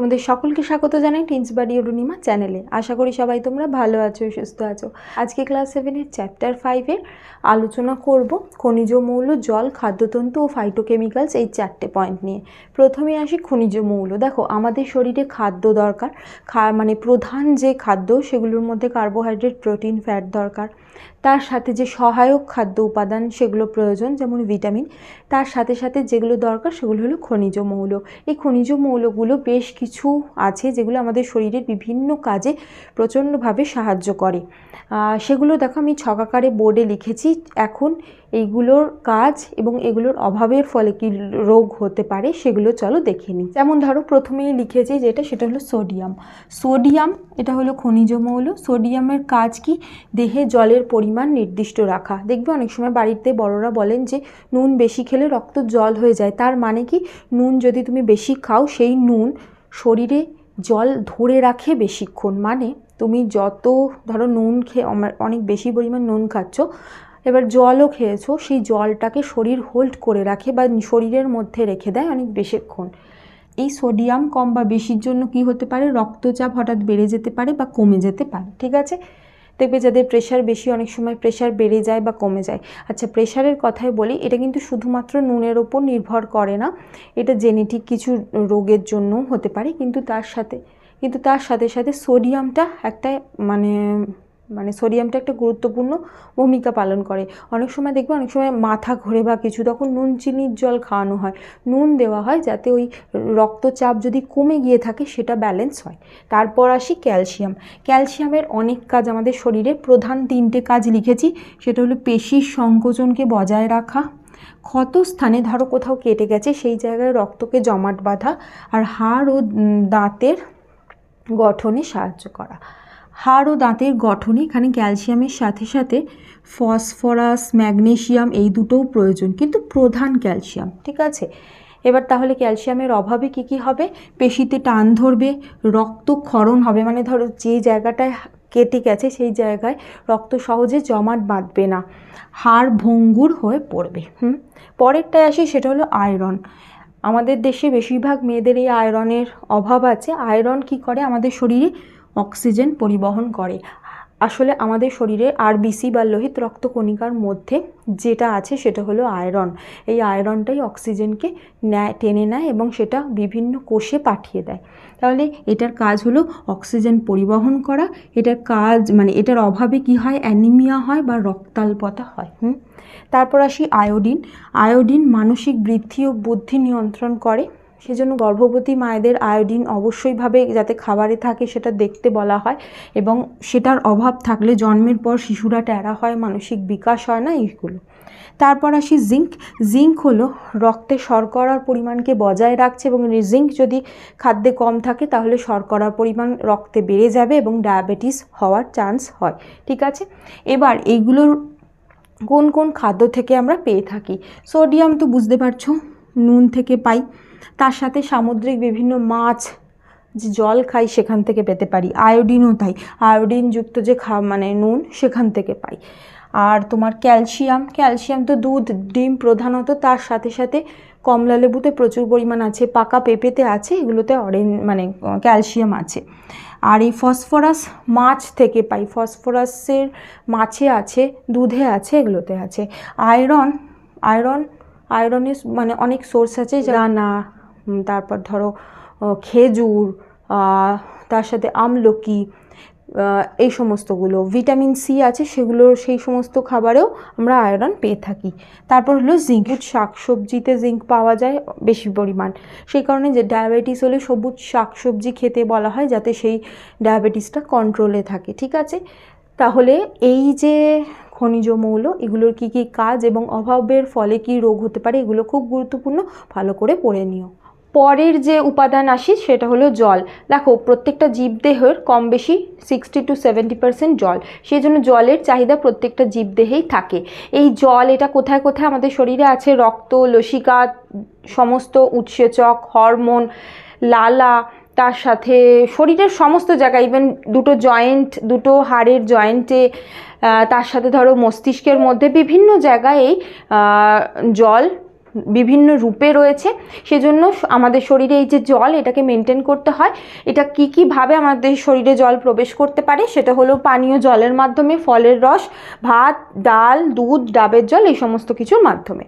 তোমাদের সকলকে স্বাগত জানাই টিন্স বাড়ি অরুণিমা চ্যানেলে। আশা করি সবাই তোমরা ভালো আছো, সুস্থ আছো। আজকে ক্লাস সেভেনের চ্যাপ্টার ফাইভের আলোচনা করব খনিজ মৌল, জল, খাদ্যতন্তু ও ফাইটোকেমিক্যালস এই চারটে পয়েন্ট নিয়ে। প্রথমে আসি খনিজ মৌল। দেখো, আমাদের শরীরে খাদ্য দরকার। খা মানে প্রধান যে খাদ্য, সেগুলোর মধ্যে কার্বোহাইড্রেট প্রোটিন ফ্যাট দরকার। তার সাথে যে সহায়ক খাদ্য উপাদান, সেগুলো প্রয়োজন, যেমন ভিটামিন তার সাথে সাথে যেগুলো দরকার, সেগুলো হলো খনিজ মৌল। এই খনিজ মৌলগুলো বেশ কিছু আছে যেগুলো আমাদের শরীরের বিভিন্ন কাজে প্রচণ্ডভাবে সাহায্য করে। সেগুলো দেখো আমি ছকাকারে বোর্ডে লিখেছি। এখন এইগুলোর কাজ এবং এগুলোর অভাবের ফলে কি রোগ হতে পারে সেগুলো চলো দেখে নিই। যেমন ধরো প্রথমেই লিখেছি যেটা, সেটা হলো সোডিয়াম। সোডিয়াম, এটা হলো খনিজ মৌল। সোডিয়ামের কাজ কি? দেহে জলের পরিমাণ নির্দিষ্ট রাখা। দেখবে অনেক সময় বাড়িতে বড়রা বলেন যে, নুন বেশি খেলে রক্ত জল হয়ে যায়। তার মানে কি? নুন যদি তুমি বেশি খাও, সেই নুন শরীরে জল ধরে রাখে বেশিক্ষণ। মানে তুমি যত ধরো নুন খেয়ে অনেক বেশি পরিমাণ নুন খাচ্ছ, এবার জলও খেয়েছো, সেই জলটাকে শরীর হোল্ড করে রাখে বা শরীরের মধ্যে রেখে দেয় অনেক বেশিক্ষণ। এই সোডিয়াম কম বা বেশির জন্য কি হতে পারে? রক্তচাপ হঠাৎ বেড়ে যেতে পারে বা কমে যেতে পারে, ঠিক আছে? দেখবে যাদের প্রেশার বেশি, অনেক সময় প্রেশার বেড়ে যায় বা কমে যায়। আচ্ছা প্রেশারের কথাই বলি, এটা কিন্তু শুধুমাত্র নুনের ওপর নির্ভর করে না। এটা জেনেটিক কিছু রোগের জন্য হতে পারে, কিন্তু তার সাথে, কিন্তু তার সাথে সাথে সোডিয়ামটা একটা মানে মানে সোডিয়ামটা একটা গুরুত্বপূর্ণ ভূমিকা পালন করে। অনেক সময় দেখবে, অনেক সময় মাথা ঘোরে বা কিছু, তখন নুন, চিনির জল খাওয়ানো হয়। নুন দেওয়া হয় যাতে ওই রক্তচাপ যদি কমে গিয়ে থাকে, সেটা ব্যালেন্স হয়। তারপর আসি ক্যালসিয়াম। ক্যালসিয়ামের অনেক কাজ আমাদের শরীরে প্রধান তিনটে কাজ লিখেছি। সেটা হলো পেশির সংকোচনকে বজায় রাখা, ক্ষত স্থানে ধরো কোথাও কেটে গেছে, সেই জায়গায় রক্তকে জমাট বাঁধা, আর হাড় ও দাঁতের গঠনে সাহায্য করা। হাড় ও দাঁতের গঠনে এখানে ক্যালসিয়ামের সাথে সাথে ফসফরাস ম্যাগনেশিয়াম এই দুটোও প্রয়োজন, কিন্তু প্রধান ক্যালসিয়াম, ঠিক আছে? এবার তাহলে ক্যালসিয়ামের অভাবে কি কি হবে? পেশিতে টান ধরবে, রক্তক্ষরণ হবে মানে ধরো যে জায়গাটায় কেটে গেছে সেই জায়গায় রক্ত সহজে জমাট বাঁধবে না, হাড় ভঙ্গুর হয়ে পড়বে, হুম? পরেরটায় আসি, সেটা হলো আয়রন। আমাদের দেশে বেশিরভাগ মেয়েদের এই আয়রনের অভাব আছে। আয়রন কি করে? আমাদের শরীরে অক্সিজেন পরিবহন করে। আসলে আমাদের শরীরে আরবিসি বা লোহিত রক্তকণিকার মধ্যে যেটা আছে সেটা হলো আয়রন। এই আয়রনটাই অক্সিজেনকে নেয় টেনে নেয় এবং সেটা বিভিন্ন কোষে পাঠিয়ে দেয়। তাহলে এটার কাজ হলো অক্সিজেন পরিবহন করা। এটার কাজ মানে এটার অভাবে কি হয়? অ্যানিমিয়া হয় বা রক্তাল্পতা হয়, হুম? তারপর আসি আয়োডিন। আয়োডিন মানসিক বৃদ্ধি ও বুদ্ধি নিয়ন্ত্রণ করে। সেজন্য গর্ভবতী মায়েদের আয়োডিন অবশ্যইভাবে যাতে খাবারে থাকে সেটা দেখতে বলা হয় এবং সেটার অভাব থাকলে জন্মের পর শিশুরা ট্যারা হয়, মানসিক বিকাশ হয় না এইগুলো। তারপর আসি জিঙ্ক। জিঙ্ক হলো রক্তে শর্করার পরিমাণকে বজায় রাখছে এবং জিঙ্ক যদি খাদ্যে কম থাকে তাহলে শর্করার পরিমাণ রক্তে বেড়ে যাবে এবং ডায়াবেটিস হওয়ার চান্স হয়, ঠিক আছে? এবার এইগুলোর কোন কোন খাদ্য থেকে আমরা পেয়ে থাকি? সোডিয়াম তো বুঝতে পারছ? নুন থেকে পাই। তার সাথে সামুদ্রিক বিভিন্ন মাছ যে জল খাই সেখান থেকে পেতে পারি। আয়োডিনও তাই। আয়োডিনযুক্ত যে খা মানে নুন সেখান থেকে পাই। আর তোমার ক্যালসিয়াম। ক্যালসিয়াম তো দুধ, ডিম প্রধানত। তার সাথে সাথে কমলা লেবুতে প্রচুর পরিমাণ আছে। পাকা পেঁপেতে আছে। এগুলোতে অরেঞ্জ মানে ক্যালসিয়াম আছে। আর এই ফসফরাস মাছ থেকে পাই। ফসফরাসের মাছে আছে, দুধে আছে, এগুলোতে আছে। আয়রন আয়রন আয়রনের মানে অনেক সোর্স আছে না তারপর ধরো খেজুর তার সাথে আমলকি এই সমস্তগুলো ভিটামিন সি আছে সেগুলোর সেই সমস্ত খাবারেও আমরা আয়রন পেয়ে থাকি। তারপর হলো জিঙ্ক শাক সবজিতে জিঙ্ক পাওয়া যায় বেশি পরিমাণ। সেই কারণে যে ডায়াবেটিস হলে সবুজ শাক সবজি খেতে বলা হয় যাতে সেই ডায়াবেটিসটা কন্ট্রোলে থাকে ঠিক আছে? তাহলে এই যে খনিজ মৌল, এগুলোর কি কি কাজ এবং অভাবের ফলে কি রোগ হতে পারে, এগুলো খুব গুরুত্বপূর্ণ, ভালো করে পড়ে নিও। পরের যে উপাদান আসি সেটা হলো জল। দেখো, প্রত্যেকটা জীবদেহের কম বেশি সিক্সটি টু সেভেন্টি পার্সেন্ট জল। সেই জন্য জলের চাহিদা প্রত্যেকটা জীবদেহেই থাকে। এই জল, এটা কোথায় কোথায় আমাদের শরীরে আছে? রক্ত, লসিকা, সমস্ত উৎসেচক, হরমোন, লালা তার সাথে শরীরের সমস্ত জায়গায় ইভেন দুটো জয়েন্ট দুটো হাড়ের জয়েন্টে তার সাথে ধরো মস্তিষ্কের মধ্যে বিভিন্ন জায়গায় জল বিভিন্ন রূপে রয়েছে, সেজন্য আমাদের শরীরে এই যে জল, এটাকে মেনটেন করতে হয়। এটা কি কীভাবে আমাদের শরীরে জল প্রবেশ করতে পারে, সেটা হলো পানীয় জলের মাধ্যমে, ফলের রস, ভাত, ডাল, দুধ, ডাবের জল, এই সমস্ত কিছুর মাধ্যমে।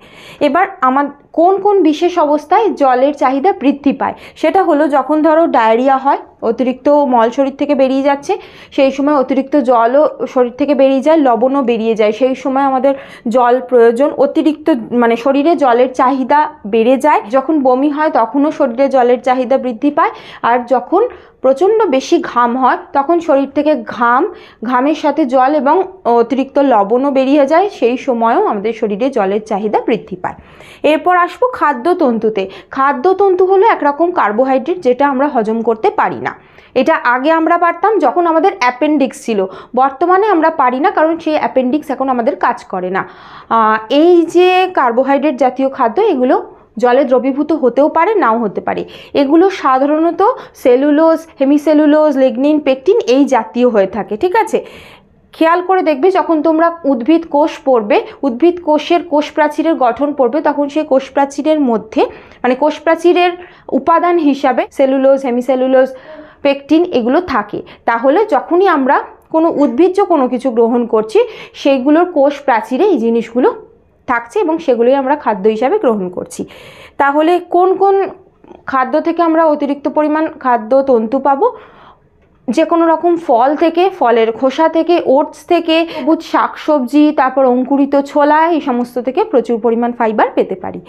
এবার আমার কোন কোন বিশেষ অবস্থায় জলের চাহিদা বৃদ্ধি পায়, সেটা হলো যখন ধরো ডায়রিয়া হয় অতিরিক্ত মল শরীর থেকে বেরিয়ে যাচ্ছে, সেই সময় অতিরিক্ত জলও শরীর থেকে বেরিয়ে যায়, লবণও বেরিয়ে যায়। সেই সময় আমাদের জল প্রয়োজন, অতিরিক্ত মানে শরীরে জলের চাহিদা বেড়ে যায়। যখন বমি হয় তখনও শরীরে জলের চাহিদা বৃদ্ধি পায়। আর যখন প্রচণ্ড বেশি ঘাম হয়, তখন শরীর থেকে ঘাম, ঘামের সাথে জল এবং অতিরিক্ত লবণও বেরিয়ে যায়, সেই সময়ও আমাদের শরীরে জলের চাহিদা বৃদ্ধি পায়। এরপর আসব খাদ্যতন্তুতে। খাদ্যতন্তু হলো একরকম কার্বোহাইড্রেট যেটা আমরা হজম করতে পারি না। এটা আগে আমরা পারতাম যখন আমাদের অ্যাপেন্ডিক্স ছিল। বর্তমানে আমরা পারি না কারণ সেই অ্যাপেন্ডিক্স এখন আমাদের কাজ করে না। এই যে কার্বোহাইড্রেট জাতীয় খাদ্য, এগুলো জলে দ্রবীভূত হতেও পারে, নাও হতে পারে। এগুলো সাধারণত সেলুলোজ, হেমিসেলুলোজ, লিগনিন, পেকটিন এই জাতীয় হয়ে থাকে, ঠিক আছে? খেয়াল করে দেখবে যখন তোমরা উদ্ভিদ কোষ পড়বে, উদ্ভিদ কোষের কোষ প্রাচীরের গঠন পড়বে, তখন সেই কোষ প্রাচীরের মধ্যে মানে কোষ প্রাচীরের উপাদান হিসাবে সেলুলোজ, হেমিসেলুলোজ, পেকটিন এগুলো থাকে। তাহলে যখনই আমরা কোনো উদ্ভিজ্জ কোনো কিছু গ্রহণ করছি, সেইগুলোর কোষ প্রাচীরে এই জিনিসগুলো থাকছে এবং সেগুলোই আমরা খাদ্য হিসাবে গ্রহণ করছি। তাহলে কোন কোন খাদ্য থেকে আমরা অতিরিক্ত পরিমাণ খাদ্য, তন্তু পাবো? যে কোনো রকম ফল থেকে, ফলের খোসা থেকে, ওটস থেকে, সবুজ শাকসবজি, তারপর অঙ্কুরিত ছোলা, এই সমস্ত থেকে প্রচুর পরিমাণ ফাইবার পেতে পারি।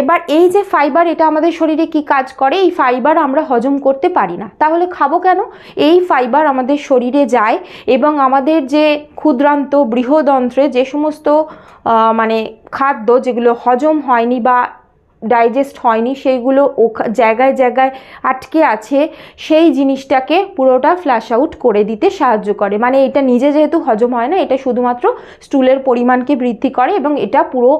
এবার এই যে ফাইবার এটা আমাদের শরীরে কি কাজ করে? এই ফাইবার আমরা হজম করতে পারি না। তাহলে খাব কেন? এই ফাইবার আমাদের শরীরে যায় এবং আমাদের যে ক্ষুদ্রান্ত বৃহদন্ত্রে যে সমস্ত মানে খাদ্য যেগুলো হজম হয়নি বা ডাইজেস্ট হয়নি, সেইগুলো জায়গায় জায়গায় আটকে আছে, সেই জিনিসটাকে পুরোটা ফ্ল্যাশ আউট করে দিতে সাহায্য করে। মানে এটা নিজে যেহেতু হজম হয় না, এটা শুধুমাত্র স্টুলের পরিমাণকে বৃদ্ধি করে এবং এটা পুরো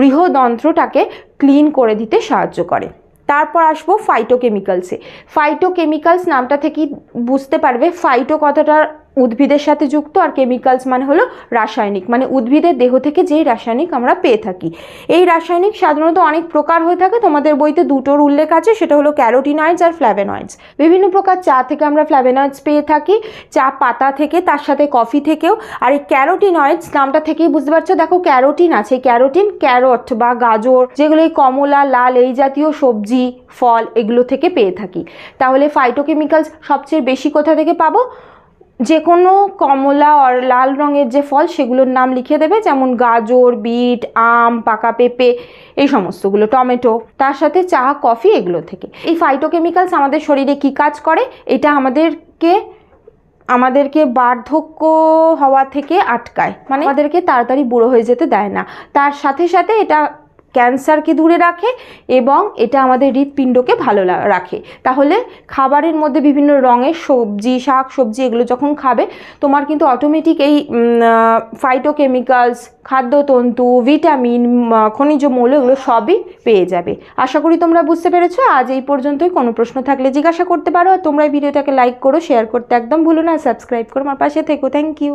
বৃহদন্ত্রটাকে ক্লিন করে দিতে সাহায্য করে। তারপর আসব ফাইটোকেমিক্যালসে ফাইটোকেমিক্যালস নামটা থেকেই বুঝতে পারবে ফাইটো কথাটার উদ্ভিদের সাথে যুক্ত আর কেমিক্যালস মানে হলো রাসায়নিক মানে উদ্ভিদের দেহ থেকে যেই রাসায়নিক আমরা পেয়ে থাকি। এই রাসায়নিক সাধারণত অনেক প্রকার হয়ে থাকে, তোমাদের বইতে দুটোর উল্লেখ আছে, সেটা হলো ক্যারোটিনয়েডস আর ফ্ল্যাভেনয়েডস বিভিন্ন প্রকার চা থেকে আমরা ফ্ল্যাভেনয়েডস পেয়ে থাকি, চা পাতা থেকে, তার সাথে কফি থেকেও, আর এই ক্যারোটিনয়েডস নামটা থেকেই বুঝতে পারছ? দেখো ক্যারোটিন আছে ক্যারোটিন ক্যারট বা গাজর, যেগুলো এই কমলা, লাল, এই জাতীয় সবজি, ফল, এগুলো থেকে পেয়ে থাকি। তাহলে ফাইটোকেমিক্যালস সবচেয়ে বেশি কোথা থেকে পাবো? যে কোনো কমলা আর লাল রঙের যে ফল, সেগুলোর নাম লিখে দেবে, যেমন গাজর, বিট, আম, পাকা পেঁপে, এই সমস্তগুলো, টমেটো, তার সাথে চা, কফি, এগুলো থেকে। এই ফাইটোকেমিক্যালস আমাদের শরীরে কি কাজ করে? এটা আমাদেরকে আমাদেরকে বার্ধক্য হওয়া থেকে আটকায়। মানে আমাদেরকে তাড়াতাড়ি বুড়ো হয়ে যেতে দেয় না। তার সাথে সাথে এটা ক্যান্সারকে দূরে রাখে এবং এটা আমাদের হৃৎপিণ্ডকে ভালো রাখে। তাহলে খাবারের মধ্যে বিভিন্ন রঙের সবজি, শাক, সবজি এগুলো যখন খাবে, তোমার কিন্তু অটোমেটিক এই ফাইটোকেমিক্যালস খাদ্যতন্তু ভিটামিন খনিজ মৌল এগুলো সবই পেয়ে যাবে। আশা করি তোমরা বুঝতে পেরেছ। আজ এই পর্যন্তই। কোনো প্রশ্ন থাকলে জিজ্ঞাসা করতে পারো। তোমরা ভিডিওটাকে লাইক করো শেয়ার করতে একদম ভুলো না। সাবস্ক্রাইব করো আমার পাশে থেকো। Thank you